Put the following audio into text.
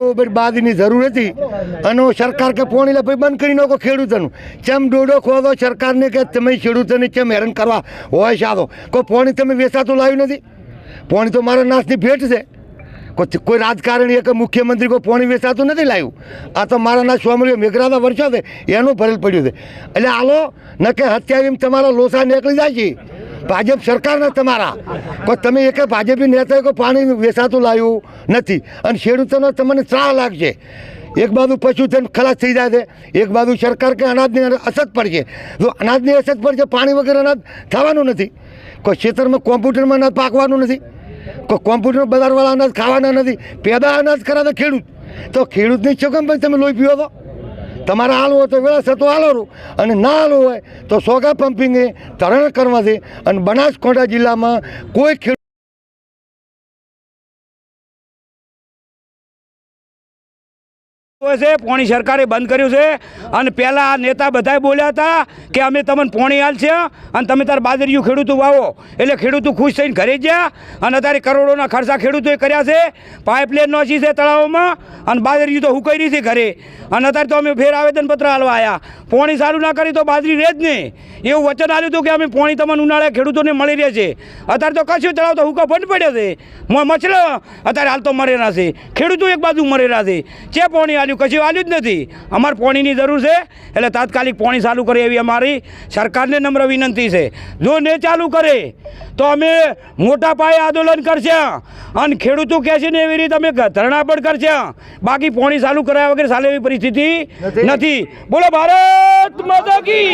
બધી બાદની જરૂર હતી. અને સરકાર કે પોણી લે ભાઈ બંધ કરી નાખો ખેડૂતોનું. ચેમ ડોડો ખોદો સરકારને કે તમે ખેડૂતોને ચેમ હેરાન કરવા હોય સાદો કોઈ પોણી તમે વેચાતું લાવ્યું નથી? પોણી તો મારા નાશની ભેટ છે. કોઈ રાજકારણી કે મુખ્યમંત્રી કોઈ પોણી વેચાતું નથી લાવ્યું. આ તો મારા ના સ્વામી વર્ષો છે એનું ભરેલ પડ્યું છે. એટલે આલો ન કે હત્યા તમારા લોસા નીકળી જાય છે. ભાજપ સરકારના તમારા. પણ તમે એક ભાજપી નેતાએ કોઈ પાણી વેચાતું લાવ્યું નથી. અને ખેડૂતોનો તમને ત્રાહ લાગશે. એક બાજુ પશુધન ખલાસ થઈ જાય છે. એક બાજુ સરકાર કે અનાજની અસર પડશે જો અનાજની અસર પડશે પાણી વગર અનાજ થવાનું નથી. કોઈ ખેતરમાં કોમ્પ્યુટરમાં અનાજ પાકવાનું નથી. કોઈ કોમ્પ્યુટર બજારવાળા અનાજ ખાવાના નથી. પેદા અનાજ કરાવે ખેડૂત. તો ખેડૂતની શું કેમ તમે લોહી પીવો તો તમારે હાલવું હોય તો વેળાસર તો હાલો અને ના હાલવું હોય તો સોગા પંપિંગે તરણ કરવાથી અને બનાસકાંઠા જિલ્લામાં કોઈ ખેડૂત છે, પોણી સરકારે બંધ કર્યું છે. અને પહેલાં આ નેતા બધાય બોલ્યા હતા કે અમે તમને પોણી હાલ છે અને તમે તાર બાજરીયું ખેડૂતો વાવો. એટલે ખેડૂતો ખુશ થઈને ઘરે ગયા અને અત્યારે કરોડોના ખર્ચા ખેડૂતોએ કર્યા છે. પાઇપલાઇન નોચી છે તળાવોમાં અને બાજરીયું તો હુકાઈ છે ઘરે. અને અત્યારે તો અમે ફેર આવેદનપત્ર હાલવા આવ્યા પોણી સારું ના કરી તો બાજરી રહે જ નહીં. એવું વચન આવ્યું હતું કે અમે પોણી તમને ઉનાળે ખેડૂતોને મળી રહે છે. અત્યારે તો કશું તળાવ તો હુકા બંધ પડ્યો છે. મછલો અત્યારે હાલ તો મરેલા છે. ખેડૂતો એક બાજુ મરેલા છે. ચે પોણી આલ્યું કશું આલ્યું જ નથી. અમારે પોણીની જરૂર છે એટલે તાત્કાલિક પોણી ચાલુ કરે એવી અમારી સરકારને નમ્ર વિનંતી છે. જો ને ચાલુ કરે તો અમે મોટા પાયે આંદોલન કરશે. અને ખેડૂતો કહે છે ને એવી રીતે અમે ધરણા પણ કરશે. બાકી પોણી ચાલુ કરાયા વગર ચાલે એવી પરિસ્થિતિ નથી. બોલો ભારત માતા કી